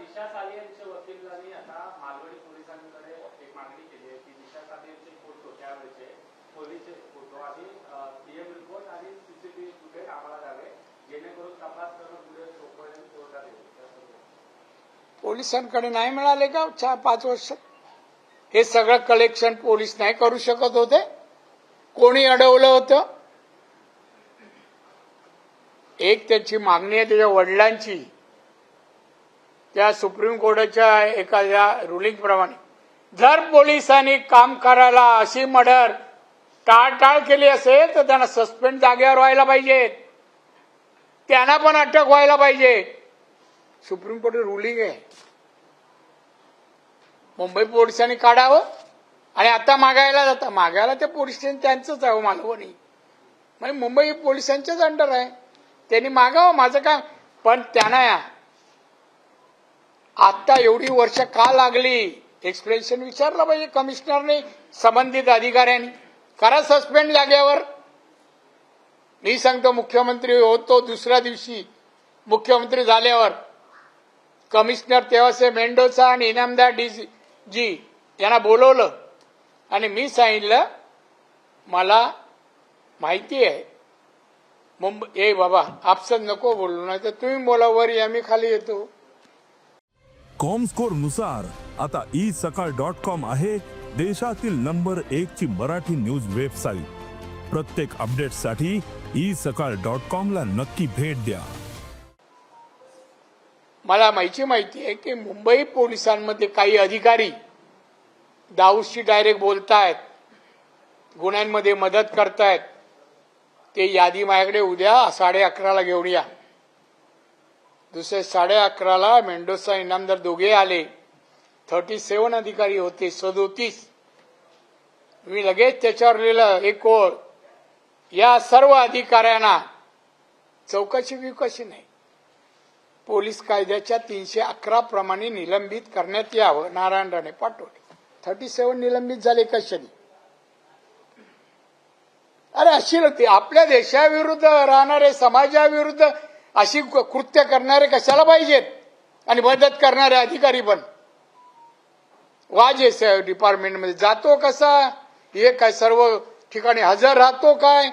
आता दिशा सालियांच्या वकिलांनी आता मालवणी पोलिसांकडे एक मागणी केली आहे की दिशा सालियांचे फोटो त्यावेळेचे पोलीसचे फोटो आणि पीएम रिपोर्ट आणि सीसीटीव्ही फुटेज आम्हाला द्यावे. जेणेकरून तपास करणं पुढे सोपं कोर्टात येईल. पोलिसांकडे नाही मिळाले का चार पाच वर्ष? हे सगळं कलेक्शन पोलीस नाही करू शकत होते? कोणी अडवलं होतं? एक त्याची मागणी आहे त्याच्या वडिलांची. त्या सुप्रीम कोर्टाच्या एखाद्या रुलिंग प्रमाणे. जर पोलिसांनी काम करायला अशी मर्डर टाळटाळ केली असेल तर त्यांना सस्पेंड जागेवर व्हायला पाहिजे. त्यांना पण अटक व्हायला पाहिजे. सुप्रीम कोर्ट रुलिंग आहे. मुंबई पोलिसांनी काढावं आणि आता मागायला जातं. मागायला ते पोलीस स्टेशन त्यांचंच आहे हो, मालवणी. म्हणजे मुंबई पोलिसांच्याच अंडर आहे. त्यांनी मागावं माझं काम पण त्यांना आता एवढी वर्ष का लागली? एक्सप्लेनेशन विचारलं पाहिजे कमिशनरने संबंधित अधिकाऱ्यांनी. करा सस्पेंड लागल्यावर मी सांगतो मुख्यमंत्री होतो दुसऱ्या दिवशी. मुख्यमंत्री झाल्यावर. कमिशनर तेव्हाचे मेंडोचा आणि इनामदार डी जी यांना बोलवलं. आणि मी सांगितलं मला माहिती आहे. मुंबई ए बाबा आपसन नको बोलू नाही तर तुम्ही बोला वर या मी खाली येतो. कॉमनुसार आता ई सकाळ डॉट कॉम आहे देशातील नंबर एक ची मराठी न्यूज वेबसाईट प्रत्येक अपडेटसाठी ई सकाळ डॉट कॉम ला नक्की भेट द्या. मला माहिती माहिती आहे की मुंबई पोलिसांमध्ये काही अधिकारी दाऊदशी डायरेक्ट बोलतायत गुन्ह्यांमध्ये मदत करतायत. ते यादी माझ्याकडे उद्या साडे अकराला घेऊन या. दुसरे साडे अकराला मेंडोसा इनामदार दोघे आले. थर्टी सेवन अधिकारी होते सदोतीस. मी लगेच त्याच्यावर लिहिलं एक ओळ या सर्व अधिकाऱ्यांना चौकशी बिकशी नाही. पोलीस कायद्याच्या तीनशे अकरा प्रमाणे निलंबित करण्यात यावं नारायण राणे पाठवले थर्टी सेवन निलंबित झाले कशाने? अरे अशी होती आपल्या देशाविरुद्ध राहणारे समाजाविरुद्ध अशी कृत्य करणारे कशाला पाहिजेत? आणि मदत करणारे अधिकारी पण. वाजे डिपार्टमेंटमध्ये जातो कसा? हे काय सर्व ठिकाणी हजर राहतो काय?